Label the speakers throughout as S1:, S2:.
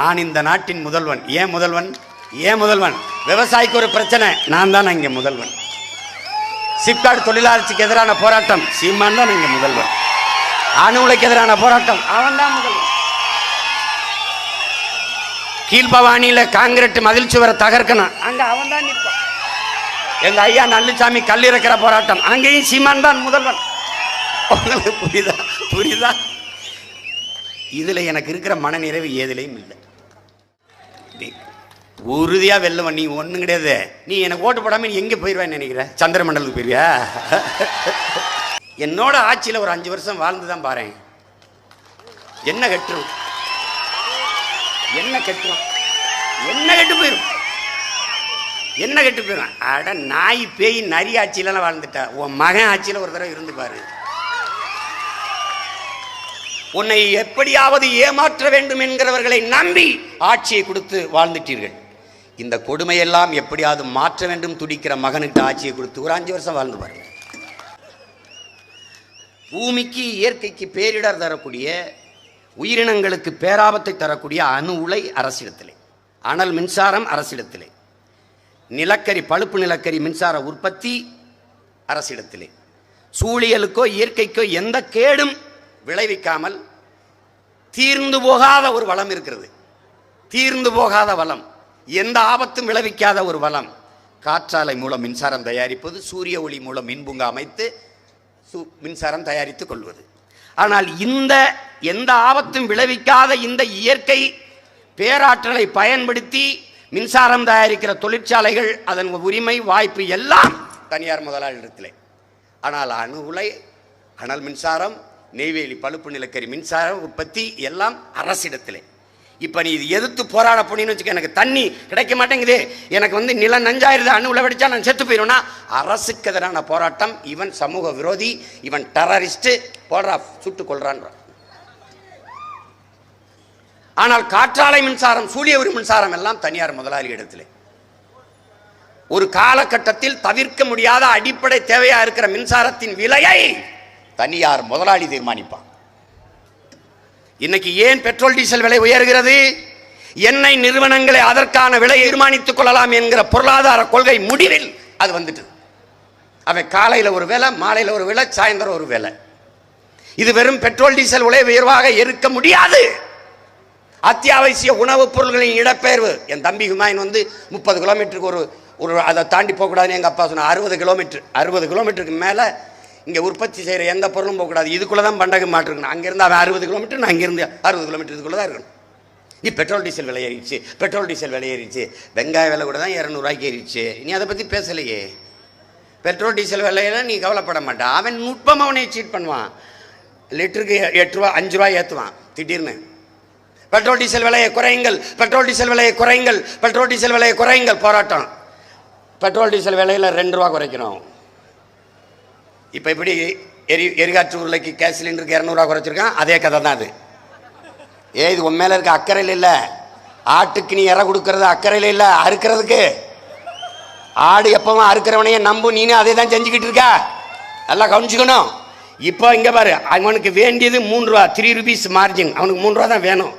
S1: நான் இந்த நாட்டின் முதல்வன். ஏன் முதல்வன்? ஏன் முதல்வன்? விவசாயிக்கு ஒரு பிரச்சனை. நான் தான் இங்கே முதல்வன். சிப்காட் தொழிலாளர்ச்சிக்கு எதிரான போராட்டம். சீமான் தான் இங்கே முதல்வன். அணு உலைக்கு எதிரான போராட்டம். அவன் தான் முதல்வன். கீழ்பவானியில் காங்கிரட் மதில் சுவரை தகர்க்கணும். அங்க அவன் தான் நிற்பான். எங்கள் ஐயா நல்லுசாமி கல் இறக்கிற போராட்டம். அங்கேயும் சீமான் தான் முதல்வன். உங்களுக்கு புரியுதா? புரியுதா? இதில் எனக்கு இருக்கிற மனநிறைவு ஏதிலையும் இல்லை. நீ- உறுதியா வெல்லுவன் நீ ஒண்ணும் கிடையாது. நீ எனக்கு ஓட்டு போடாம நீ எங்க போயிடுவேன்னு நினைக்கிற? சந்திரமண்டலுக்கு போயிருவியா? என்னோட ஆட்சியில ஒரு அஞ்சு வருஷம் வாழ்ந்து தான் பாரு என்ன கட்டுரும்? என்ன கெட்டுரும்? என்ன கெட்டு போயிடும் என்ன கெட்டு போயிரும்? அட நாய் பேய் நரி ஆட்சியிலலாம் வாழ்ந்துட்டா. உன் மகன் ஆட்சியில ஒரு தடவை இருந்து பாரு. உன்னை எப்படியாவது ஏமாற்ற வேண்டும் என்கிறவர்களை நம்பி ஆட்சியை கொடுத்து வாழ்ந்துட்டீர்கள். இந்த கொடுமையெல்லாம் எப்படியாவது மாற்ற வேண்டும் துடிக்கிற மகனுக்கு ஆட்சியை கொடுத்து ஒரு அஞ்சு வருஷம் வாழ்ந்து பாருங்க. பூமிக்கு இயற்கைக்கு பேரிடர் தரக்கூடிய உயிரினங்களுக்கு பேராபத்தை தரக்கூடிய அணு உலை அரசிடத்திலே. அனல் மின்சாரம் அரசிடத்திலே. நிலக்கரி பழுப்பு நிலக்கரி மின்சார உற்பத்தி அரசிடத்திலே. சூழியலுக்கோ இயற்கைக்கோ எந்த கேடும் விளைவிக்காமல் தீர்ந்து போகாத ஒரு வளம் இருக்கிறது. தீர்ந்து போகாத வளம். எந்த ஆபத்தும் விளைவிக்காத ஒரு வளம். காற்றாலை மூலம் மின்சாரம் தயாரிப்பது சூரிய ஒளி மூலம் மின்புங்க அமைத்து மின்சாரம் தயாரித்துக் கொள்வது. ஆனால் இந்த எந்த ஆபத்தும் விளைவிக்காத இந்த இயற்கை பேராற்றலை பயன்படுத்தி மின்சாரம் தயாரிக்கிற தொழிற்சாலைகள் அதன் உரிமை வாய்ப்பு எல்லாம் தனியார் முதலாளிடத்திலே. ஆனால் அணு உலை அனல் மின்சாரம் நெய்வேலி பழுப்பு நிலக்கரி மின்சார உற்பத்தி எல்லாம் அரசிடத்திலே. இப்போ நீ இது எதிர்த்து போராட போனீங்கன்னு வச்சுக்க எனக்கு தண்ணி கிடைக்க மாட்டேங்குது. எனக்கு வந்து நிலம் நஞ்சாயிருது அணு வெடிச்சா நான் செத்து போயிடுவேன்னா அரசுக்கு எதிரான போராட்டம் இவன் சமூக விரோதி இவன் டெரரிஸ்ட்டு போடுறா சுட்டு கொள்றான்றான் ஆனால் காற்றாலை மின்சாரம் சூரிய உரி மின்சாரம் எல்லாம் தனியார் முதலாளி இடத்துல ஒரு காலகட்டத்தில் தவிர்க்க முடியாத அடிப்படை தேவையா இருக்கிற மின்சாரத்தின் விலையை தனியார் முதலாளி தீர்மானிப்பான். இன்னைக்கு ஏன் பெட்ரோல் டீசல் விலை உயர்கிறது? எண்ணெய் நிறுவனங்களை அதற்கான விலை தீர்மானித்துக் கொள்ளலாம் என்கிற பொருளாதார கொள்கை முடிவில் அது வந்துட்டு. அவன் காலையில் ஒரு வேலை மாலையில் ஒரு வேலை சாயந்தரம் ஒரு வேலை இது வெறும் பெட்ரோல் டீசல் விலை உயர்வாக இருக்க முடியாது. அத்தியாவசிய உணவுப் பொருள்களின் இடப்பெயர்வு என் தம்பி ஹுமாயின் வந்து முப்பது கிலோமீட்டருக்கு ஒரு ஒரு அதை தாண்டி போகக்கூடாதுன்னு எங்கள் அப்பா சொன்ன அறுபது கிலோமீட்டர் அறுபது கிலோமீட்டருக்கு மேலே இங்கே உற்பத்தி செய்கிற எந்த பொருளும் போகக்கூடாது இதுக்குள்ளே தான் பண்டக மாட்டிருக்கணும் அங்கேருந்து அவன் அறுபது கிலோமீட்டர் நான் இங்கேருந்து அறுபது கிலோமீட்டர் இதுக்குள்ளே தான் இருக்கணும். நீ பெட்ரோல் டீசல் விலை ஏறிடுச்சு. பெட்ரோல் டீசல் விலை ஏறிடுச்சு. வெங்காய விலை கூட தான் இரநூறுவாய்க்கு ஏறிடுச்சு. நீ அதை பற்றி பேசலையே. பெட்ரோல் டீசல் விலையெல்லாம் நீ கவலைப்பட மாட்டான் அவன் நுட்பமாக அவனை சீட் பண்ணுவான். லிட்டருக்கு எட்டு ரூபா அஞ்சு ரூபா ஏற்றுவான் திடீர்னு. பெட்ரோல் டீசல் விலையை குறையுங்கள். பெட்ரோல் டீசல் விலையை குறையுங்கள். பெட்ரோல் டீசல் விலையை குறையுங்கள். போராட்டம். பெட்ரோல் டீசல் விலையில் ரெண்டு ரூபா குறைக்கணும். இப்போ எப்படி எரி எரிகாற்று உருளைக்கு கேஸ் சிலிண்டருக்கு இரநூறுவா குறைச்சிருக்கான்? அதே கதை தான் அது. ஏ இது உன் மேலே இருக்க அக்கறையில் இல்லை. ஆட்டுக்கு நீ இற கொடுக்கறது அக்கறையில் இல்லை. அறுக்கிறதுக்கு. ஆடு எப்பவும் அறுக்கிறவனையே நம்பும் நீனே அதே தான் செஞ்சுக்கிட்டு இருக்க. நல்லா கவனிச்சுக்கணும். இப்போ இங்கே பாரு அவனுக்கு வேண்டியது மூணு ரூபா. த்ரீ ருபீஸ் மார்ஜின் அவனுக்கு மூணு ரூபா தான் வேணும்.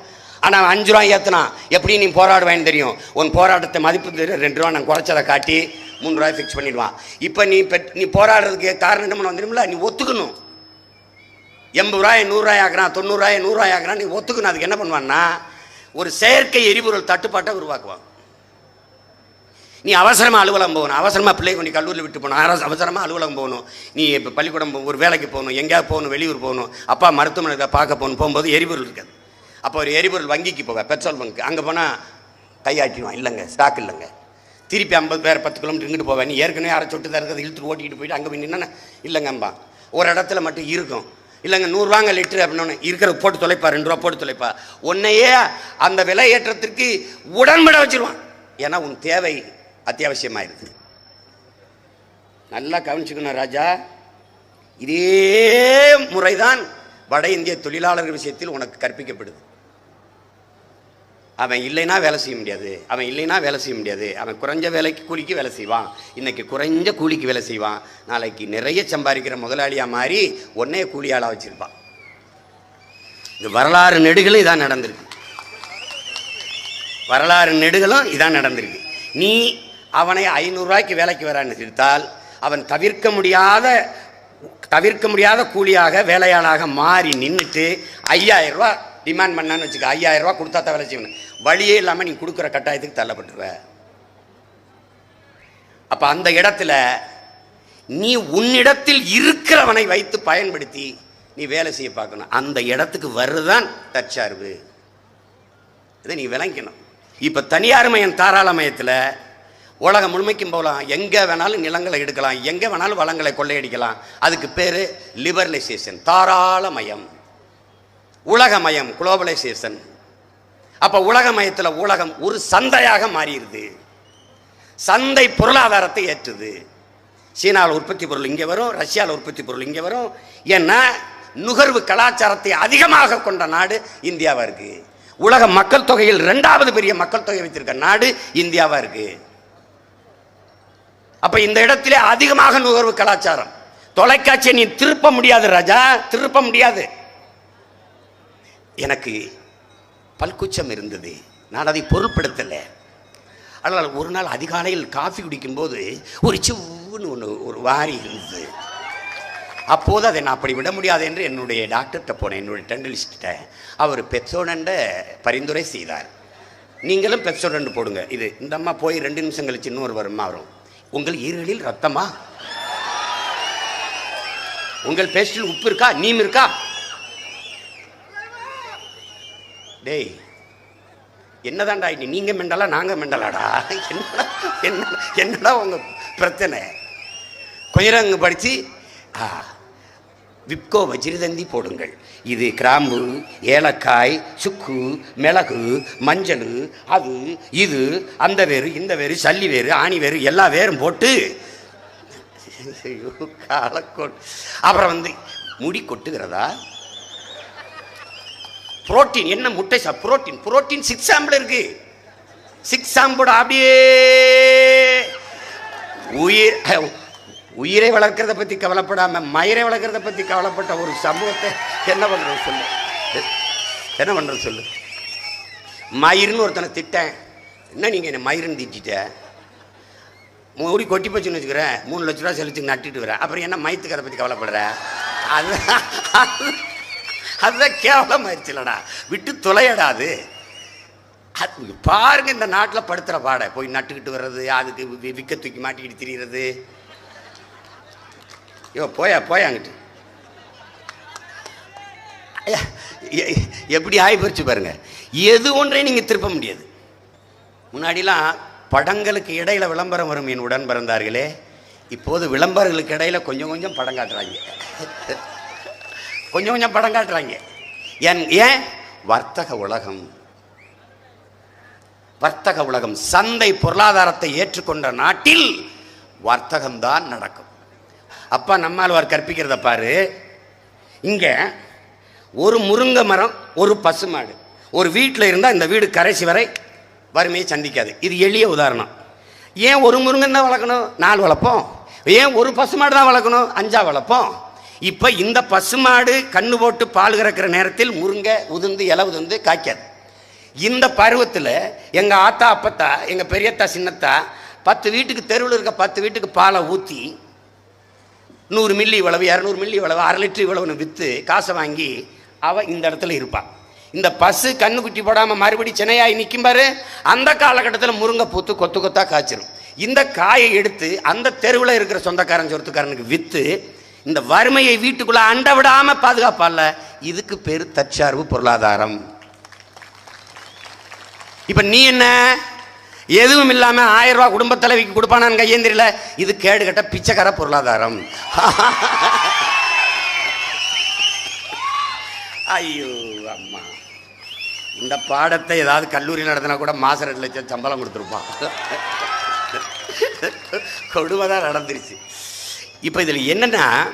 S1: ஆனால் அஞ்சு ரூபா ஏற்றினான் எப்படி நீ போராடுவேன்னு தெரியும். உன் போராட்டத்தை மதிப்பு தெரியும் ரெண்டு ரூபா நான் குறைச்சதை காட்டி மூணு ரூபாய் ஃபிக்ஸ் பண்ணிடுவான். இப்போ நீ பெட் நீ போராடுறதுக்கு காரணம் என்ன பண்ண வந்துடும்ல நீ ஒத்துக்கணும். எண்பது ரூபாய் நூறுரூவாய் ஆக்குறான் தொண்ணூறுரூவாய் நூறுரூவாய் ஆக்குறான் நீ ஒத்துக்கணும். அதுக்கு என்ன பண்ணுவான்னா ஒரு செயற்கை எரிபொருள் தட்டுப்பாட்டை உருவாக்குவான். நீ அவசரமாக அலுவலகம் போகணும். அவசரமாக பிள்ளை கொண்டு கல்லூரியில் விட்டு போகணும். அரசு அவசரமாக அலுவலகம் போகணும். நீ இப்போ பள்ளிக்கூடம் ஒரு வேலைக்கு போகணும். எங்கேயாவது போகணும். வெளியூர் போகணும். அப்பா மருத்துவமனையில் பார்க்க போகணும். போகும்போது எரிபொருள் இருக்காது. அப்போ ஒரு எரிபொருள் வங்கிக்கு போவேன் பெட்ரோல் பங்க் அங்கே போனால் கையாட்டிடுவான். இல்லைங்க ஸ்டாக் இல்லைங்க. திருப்பி ஐம்பது பேர் பத்து கிலோமீட்டர் இங்கிட்டு போவேன். நீ ஏற்கனவே அரை சொட்டு தான் இருக்கிறது இழுத்துட்டு ஓட்டிக்கிட்டு போயிட்டு அங்கே போய் நின்னா இல்லைங்கம்பா ஒரு இடத்துல மட்டும் இருக்கும். இல்லைங்க நூறுரூவாங்க லிட்டரு அப்படின்னு இருக்கிற போட்டு தொலைப்பா ரெண்டு ரூபா போட்டு தொலைப்பா. உன்னையே அந்த விலை ஏற்றத்திற்கு உடன்பட வச்சிருவான். ஏன்னா உன் தேவை அத்தியாவசியமாயிருது. நல்லா கவனிச்சுக்கணும் ராஜா. இதே முறைதான் வட இந்திய தொழிலாளர்கள் விஷயத்தில் உனக்கு கற்பிக்கப்படுது. அவன் இல்லைன்னா வேலை செய்ய முடியாது. அவன் இல்லைன்னா வேலை செய்ய முடியாது. அவன் குறைஞ்ச வேலைக்கு கூலிக்கு வேலை செய்வான். இன்னைக்கு குறைஞ்ச கூலிக்கு வேலை செய்வான். நாளைக்கு நிறைய சம்பாதிக்கிற முதலாளியாக மாறி ஒன்னே கூலியாளாக வச்சுருப்பான். இது வரலாறு நெடுகளும் இதான் நடந்திருக்கு. வரலாறு நெடுகளும் இதான் நடந்திருக்கு. நீ அவனை ஐநூறுரூவாய்க்கு வேலைக்கு வரான்னு எடுத்தால் அவன் தவிர்க்க முடியாத தவிர்க்க முடியாத கூலியாக வேலையாளாக மாறி நின்றுட்டு ஐயாயிரம் ரூபா டிமாண்ட் பண்ணான்னு வச்சுக்க ஐயாயிரம் ரூபா கொடுத்தா தான் வேலை வழியே இல்லாமல் நீ கொடுக்குற கட்டாயத்துக்கு தள்ளப்பட்டுருவ. அப்போ அந்த இடத்துல நீ உன்னிடத்தில் இருக்கிறவனை வைத்து பயன்படுத்தி நீ வேலை செய்ய பார்க்கணும். அந்த இடத்துக்கு வருதான் தற்சார்பு. இதை நீ விளங்கணும். இப்போ தனியார் மயம் தாராளமயத்தில் உலகம் முழுமைக்கும் போகலாம் எங்கே வேணாலும் நிலங்களை எடுக்கலாம். எங்கே வேணாலும் வளங்களை கொள்ளையடிக்கலாம். அதுக்கு பேர் லிபரலைசேஷன் தாராளமயம் உலகமயம் குளோபலைசேஷன் அப்போ உலகமயத்தில் உலகம் ஒரு சந்தையாக மாறிடுது. சந்தை பொருளாதாரத்தை ஏற்றுது. சீனாவில் உற்பத்தி பொருள் இங்கே வரும் ரஷ்யாவில் உற்பத்தி பொருள் இங்கே வரும். ஏன்னா நுகர்வு கலாச்சாரத்தை அதிகமாக கொண்ட நாடு இந்தியாவாக இருக்குது உலக மக்கள் தொகையில் ரெண்டாவது பெரிய மக்கள் தொகை வைத்திருக்க நாடு இந்தியாவாக இருக்குது அப்போ இந்த இடத்திலே அதிகமாக நுகர்வு கலாச்சாரம். தொலைக்காட்சியை நீ திருப்ப முடியாது ராஜா. திருப்ப முடியாது. எனக்கு பல்குச்சம் இருந்தது. நான் அதை பொருட்படுத்தலை ஆனால் ஒரு நாள் அதிகாலையில் காஃபி குடிக்கும்போது ஒரு சிவுன்னு ஒன்று ஒரு வாரி இருந்தது. அப்போது அதை நான் அப்படி விட முடியாது என்று என்னுடைய டாக்டர்கிட்ட போனேன். என்னுடைய டெண்டலிஸ்ட்டை அவர் பெப்சோடண்ட பரிந்துரை செய்தார். நீங்களும் பெப்சோடண்ட் போடுங்க. இது இந்த அம்மா போய் ரெண்டு நிமிஷம் கழிச்சு இன்னொரு வருமா வரும். உங்கள் ஈரலில் ரத்தமா? உங்கள் பேஸ்டில் உப்பு இருக்கா? நீம் இருக்கா? டேய் என்னதான்டா நீ நீங்கள் மெண்டலா நாங்கள் மெண்டலாடா? என்னடா என்ன என்னடா உங்க பிரச்சனை? கொயரங்கு படித்து ஆ, விப்கோ வஜ்ரதந்தி போடுங்கள். இது கிராம்பு ஏலக்காய் சுக்கு மிளகு மஞ்சள் அது இது அந்த வேறு இந்த வேறு சல்லி வேறு ஆணி வேறு எல்லா வேரும் போட்டு ஐயோ, காலக்கோட் அப்புறம் வந்து முடி கொட்டுகிறதா? புரோட்டீன் என்ன முட்டை சா புரோட்டீன் புரோட்டீன் சிக்ஸ் சாம்பிள் இருக்கு. சிக்ஸ் சாம்பிள் அப்படியே. உயிர் உயிரை வளர்க்கறத பத்தி கவலைப்படாம மயிரை வளர்க்கறத பத்தி கவலைப்பட்ட ஒரு சமூகத்தை என்ன பண்றது சொல்லு. என்ன பண்றது சொல்லு. மயிர்னு ஒருத்தனை திட்டேன். என்ன நீங்க என்ன மயிருன்னு திட்டிட்ட? மூடி கொட்டி போச்சுன்னு வச்சுக்கிறேன். மூணு லட்ச ரூபா செலுத்தி நட்டுட்டு வரேன் அப்புறம் என்ன மயத்துக்கு அதை பற்றி கவலைப்படுற அது அதுதான் கேவலம் ஆயிடுச்சுலடா. விட்டு தொலையடாது. அது பாருங்க இந்த நாட்டில் படுத்துகிற பாடை. போய் நட்டுக்கிட்டு வர்றது அதுக்கு வி- விக்க தூக்கி மாட்டிக்கிட்டு திரியிறது. ஐயோ போயா போயா அங்கிட்டு. ஐயா, எ- எப்படி ஆகி போச்சு பாருங்க. எது ஒன்றையும் நீங்கள் திருப்ப முடியாது. முன்னாடிலாம் படங்களுக்கு இடையில விளம்பரம் வரும் என் உடன் பிறந்தார்களே. இப்போது விளம்பரங்களுக்கு இடையில கொஞ்சம் கொஞ்சம் படம் காட்டுறாங்க. கொஞ்சம் கொஞ்சம் படம் காட்டுறாங்க. ஏன் ஏன்? வர்த்தக உலகம். வர்த்தக உலகம். சந்தை பொருளாதாரத்தை ஏற்றுக்கொண்ட நாட்டில் வர்த்தகம்தான் நடக்கும். அப்பா நம்மாழ்வார் கற்பிக்கிறத பாரு. இங்கே ஒரு முருங்கை மரம் ஒரு பசுமாடு ஒரு வீட்டில் இருந்தால் இந்த வீடு கரைசி வரை வறுமையை சந்திக்காது. இது எளிய உதாரணம். ஏன் ஒரு முருங்கன் தான் வளர்க்கணும்? நாலு வளர்ப்போம். ஏன் ஒரு பசுமாடு தான் வளர்க்கணும்? அஞ்சா வளர்ப்போம். இப்போ இந்த பசுமாடு கண்ணு போட்டு பால் கறக்கிற நேரத்தில் முருங்கை உதிர்ந்து இலை உதிர்ந்து காய்க்காது. இந்த பருவத்தில் எங்கள் ஆத்தா அப்பத்தா எங்கள் பெரியத்தா சின்னத்தா பத்து வீட்டுக்கு தெருவில் இருக்க பத்து வீட்டுக்கு பாலை ஊற்றி நூறு மில்லி இவ்வளவு இரநூறு மில்லி இவ்வளவு அரை லிட்டர் இவ்வளவுன்னு விற்று காசை வாங்கி அவள் இந்த இடத்துல இருப்பாள் இந்த பசு கண்ணுக்குட்டி போடாமல் மறுபடி சென்னையாகி நிற்கும் பாரு அந்த காலகட்டத்தில் முருங்கை பூத்து கொத்து கொத்தாக காய்ச்சிடும் இந்த காயை எடுத்து அந்த தெருவில் இருக்கிற சொந்தக்காரன் சொத்துக்காரனுக்கு விற்று இந்த வறுமையை வீட்டுக்குள்ள அண்ட விடாம பாதுகாப்பால இதுக்கு பேர் தற்சார்பு பொருளாதாரம். இப்ப நீ என்ன? எதுவும் இல்லாம ஆயிரம் ரூபாய் குடும்ப தலைவிக்கு கொடுப்பானான்னு கையேந்திரில இது கேடு கட்ட பிச்சைக்கார பொருளாதாரம். ஐயோ அம்மா. இந்த பாடத்தை ஏதாவது கல்லூரி நடத்தினா கூட மாசம் ரெண்டு லட்சம் சம்பளம் கொடுத்துருப்பான். கொடுமை தான் நடந்துருச்சு. இப்போ இதில் என்னென்னா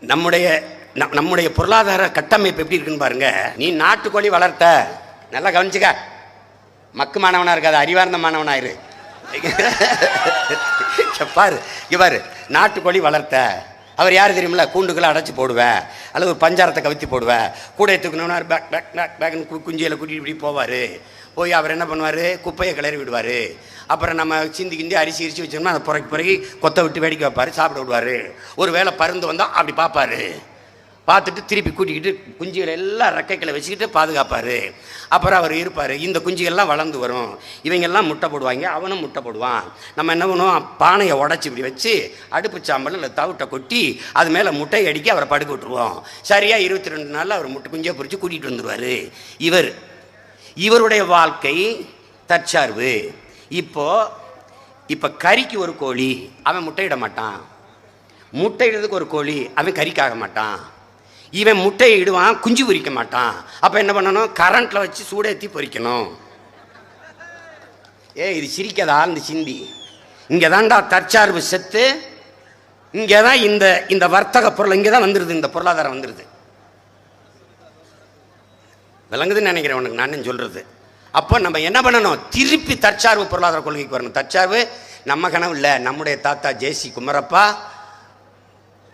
S1: நம்முடைய நம்- நம்முடைய பொருளாதார கட்டமைப்பு எப்படி இருக்குன்னு பாருங்க. நீ நாட்டுக்கோழி வளர்த்த. நல்லா கவனிச்சுக்க. மக்கு மாணவனாக இருக்காது அறிவார்ந்த மாணவனாயிரு பாரு இங்கே பாரு. நாட்டுக்கோழி வளர்த்த. அவர் யார் தெரியுமில கூண்டுக்குள்ள அடைச்சி போடுவேன் அல்லது ஒரு பஞ்சாரத்தை கவித்தி போடுவேன் கூடையை தூக்கணும்னா பேக் பேக் பேக் பேக்னு கு குஞ்சியில் கூட்டிட்டு இப்படி போவார். போய் அவர் என்ன பண்ணுவார்? குப்பையை கிளறி விடுவார். அப்புறம் நம்ம சிந்தி கிண்டி அரிசி அரிசி வச்சோம்னா அதை புறக்கி புறக்கி கொத்த விட்டு வேடிக்கை வைப்பார் சாப்பிட விடுவார். ஒரு வேளை பருந்து வந்தால் அப்படி பார்ப்பாரு. பார்த்துட்டு திருப்பி கூட்டிக்கிட்டு குஞ்சுகளை எல்லாம் ரெக்கைகளை வச்சுக்கிட்டு பாதுகாப்பார். அப்புறம் அவர் இருப்பார். இந்த குஞ்சுகள்லாம் வளர்ந்து வரும். இவங்கெல்லாம் முட்டை போடுவாங்க. அவனும் முட்டை போடுவான். நம்ம என்ன பண்ணுவோம்? பானையை உடச்சி இப்படி வச்சு அடுப்பு சாம்பல் இல்லை தவிட்டை கொட்டி அது மேலே முட்டை அடிக்க அவரை படுக்க விட்டுருவோம். சரியாக இருபத்தி ரெண்டு நாளில் அவர் முட்டை குஞ்சை பிடிச்சி கூட்டிகிட்டு வந்துடுவார் இவர் இவருடைய வாழ்க்கை தற்சார்பு. இப்போ இப்போ கறிக்கு ஒரு கோழி அவன் முட்டையிட மாட்டான். முட்டையிடுறதுக்கு ஒரு கோழி அவன் கறிக்காக மாட்டான். இவன் முட்டையை இடுவான் குஞ்சு பொரிக்க மாட்டான். அப்போ என்ன பண்ணணும்? கரண்ட்டில் வச்சு சூடேற்றி பொரிக்கணும் ஏ இது சிரிக்கதா இந்த சிந்தி. இங்கே தான்டா தற்சார்பு செத்து இங்கே தான் இந்த இந்த வர்த்தக பொருள் இங்கே தான் வந்துடுது இந்த பொருளாதாரம் வந்துடுது விளங்குதுன்னு நினைக்கிறேன் உனக்கு நான் சொல்கிறது அப்போ நம்ம என்ன பண்ணணும்? திருப்பி தற்சார்பு பொருளாதார கொள்கைக்கு வரணும். தற்சார்பு நம்ம கனவு இல்லை. நம்முடைய தாத்தா ஜேசி குமரப்பா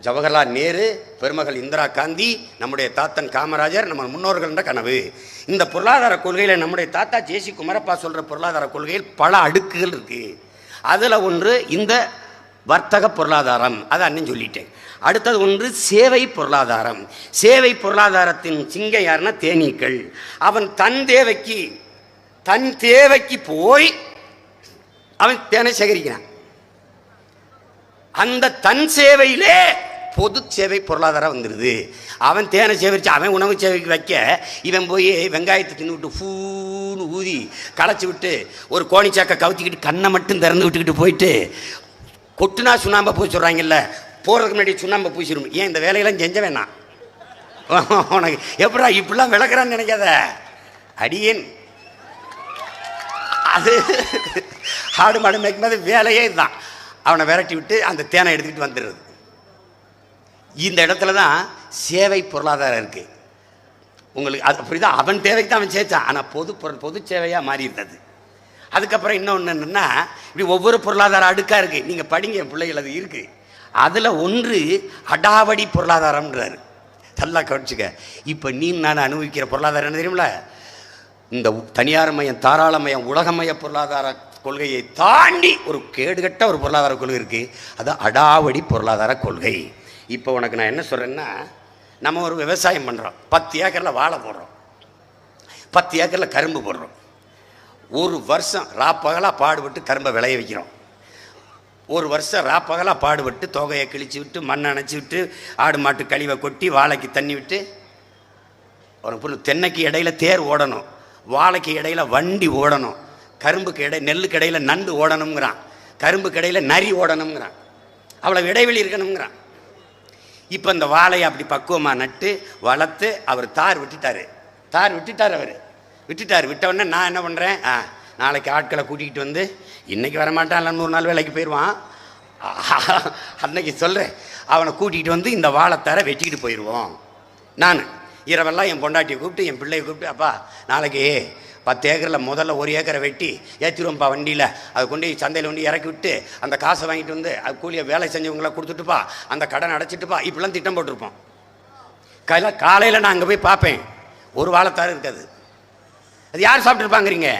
S1: ஜவஹர்லால் நேரு பெருமகள் இந்திரா காந்தி நம்முடைய தாத்தன் காமராஜர் நம்ம முன்னோர்கள்ன்ற கனவு. இந்த பொருளாதார கொள்கையில் நம்முடைய தாத்தா ஜேசி குமரப்பா சொல்கிற பொருளாதார கொள்கையில் பல அடுக்குகள் இருக்குது அதில் ஒன்று இந்த வர்த்தக பொருளாதாரம். அதை அண்ணன் சொல்லிட்டேன். அடுத்தது ஒன்று சேவை பொருளாதாரம். சேவை பொருளாதாரத்தின் சிங்கம் யாருன்னா தேனீக்கள். அவன் தன் தேவைக்கு தன் தேவைக்கு போய் அவன் தேனை சேகரிக்கிறான். அந்த தன் சேவையிலே பொது சேவை பொருளாதாரம் வந்துடுது அவன் தேனை சேகரித்து அவன் உணவு சேவைக்கு வைக்க இவன் போய் வெங்காயத்தை தின்னு விட்டு ஃபூன்னு ஊதி களைச்சி விட்டு ஒரு கோணிச்சாக்கை கவுத்திக்கிட்டு கண்ணை மட்டும் திறந்து விட்டுக்கிட்டு போயிட்டு கொட்டுனா சுண்ணாம்பை பூசி சொல்கிறாங்கல்ல போகிறதுக்கு முன்னாடி சுண்ணாம்பை பூசிடும் ஏன் இந்த வேலையெல்லாம் செஞ்ச வேணாம். உனக்கு எப்படா இப்படிலாம் விளக்குறான்னு நினைக்காத. அடியேன். அது ஆடு மாடு மேய்க்கும் போது வேலையே இதுதான். அவனை விரட்டி விட்டு அந்த தேனை எடுத்துக்கிட்டு வந்துடுறது. இந்த இடத்துல தான் சேவை பொருளாதாரம் இருக்குது உங்களுக்கு அது புரியுதா? அவன் தேவைக்கு தான் அவன் சேர்த்தான் ஆனால் பொது பொருள் பொது சேவையாக மாறி இருந்தது அதுக்கப்புறம் இன்னொன்று என்னென்னா இப்படி ஒவ்வொரு பொருளாதார அடுக்காக இருக்குது நீங்கள் படிங்க பிள்ளைகள் அது இருக்குது அதில் ஒன்று அடாவடி பொருளாதாரம்ன்றாரு. நல்லா கவனிச்சுக்க. இப்போ நீ நான் அனுபவிக்கிற பொருளாதாரம் என்ன தெரியுமில இந்த தனியார் மயம் தாராளமயம் உலகமய பொருளாதார கொள்கையை தாண்டி ஒரு கேடுகட்ட ஒரு பொருளாதார கொள்கை இருக்குது அது அடாவடி பொருளாதார கொள்கை. இப்போ உனக்கு நான் என்ன சொல்கிறேன்னா நம்ம ஒரு விவசாயம் பண்ணுறோம் பத்து ஏக்கரில் வாழை போடுறோம். பத்து ஏக்கரில் கரும்பு போடுறோம். ஒரு வருஷம் ராப்பகலாக பாடுபட்டு கரும்பை விளைய வைக்கிறோம். ஒரு வருஷம் ராப்பகலாக பாடுபட்டு தொகையை கிழிச்சு விட்டு மண்ணை அணைச்சி விட்டு ஆடு மாட்டு கழிவை கொட்டி வாழைக்கு தண்ணி விட்டு உனக்கு புரியும் தென்னைக்கு இடையில தேர் ஓடணும். வாழைக்கு இடையில வண்டி ஓடணும். கரும்புக்கு இடை நெல்லுக்கு இடையில நண்டு ஓடணுங்கிறான் கரும்புக்கு இடையில நரி ஓடணுங்கிறான் அவ்வளோ இடைவெளி இருக்கணுங்கிறான் இப்போ இந்த வாழையை அப்படி பக்குவமாக நட்டு வளர்த்து அவர் தார் விட்டுட்டார். தார் விட்டுட்டார் அவர். விட்டுட்டார். விட்டவுடனே நான் என்ன பண்ணுறேன் ஆ நாளைக்கு ஆட்களை கூட்டிகிட்டு வந்து இன்றைக்கி வரமாட்டான் இல்லை நூறு நாள் வேலைக்கு போயிடுவான். அன்னைக்கு சொல்கிறேன் அவனை கூட்டிகிட்டு வந்து இந்த வாழைத்தாரை வெட்டிக்கிட்டு போயிடுவோம். நான். இரவெல்லாம் என் பொண்டாட்டியை கூப்பிட்டு என் பிள்ளையை கூப்பிட்டு அப்பா நாளைக்கு பத்து ஏக்கரில் முதல்ல ஒரு ஏக்கரை வெட்டி ஏற்றிடுவோம்ப்பா வண்டியில். அதை கொண்டு போய் சந்தையில் கொண்டு இறக்கி விட்டு அந்த காசை வாங்கிட்டு வந்து அது கூலியை வேலை செஞ்சவங்களாம் கொடுத்துட்டுப்பா அந்த கடன் அடைச்சிட்டுப்பா இப்படிலாம் திட்டம் போட்டிருப்போம். கையில் காலையில் நான் அங்கே போய் பார்ப்பேன். ஒரு வாழைத்தாறு இருக்காது அது. யார் சாப்பிட்ருப்பாங்கிறீங்க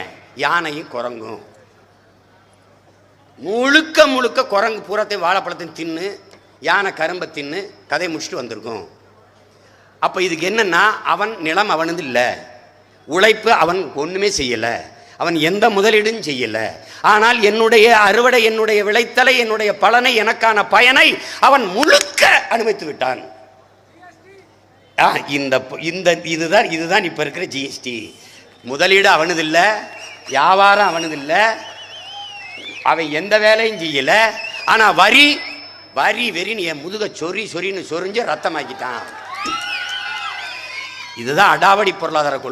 S1: யானையும் குரங்கும். முழுக்க முழுக்க குரங்கு பூரத்தையும் வாழைப்பழத்தையும் தின்னு யானை கரும்பை தின்னு கதையை முடிச்சுட்டு வந்திருக்கும். அப்போ இதுக்கு என்னென்னா அவன் நிலம் அவனது இல்லை. உழைப்பு அவன் ஒன்றுமே செய்யலை. அவன் எந்த முதலீடும் செய்யலை. ஆனால் என்னுடைய அறுவடை என்னுடைய விளைத்தலை என்னுடைய பலனை எனக்கான பயனை அவன் முழுக்க அனுபவித்து விட்டான். இந்த இந்த இதுதான் இதுதான் இப்போ இருக்கிற ஜிஎஸ்டி முதலீடு அவனது இல்லை வியாபாரம் அவனது இல்லை அவன் எந்த வேலையும் செய்யல. ஆனா வரி வரி வெறின்னு என் முதுக சொறி சொறின்னு சொரிஞ்சு ரத்தமாக்கிட்டான். இதுதான் அடாவடி பொருளாதார கொள்கை.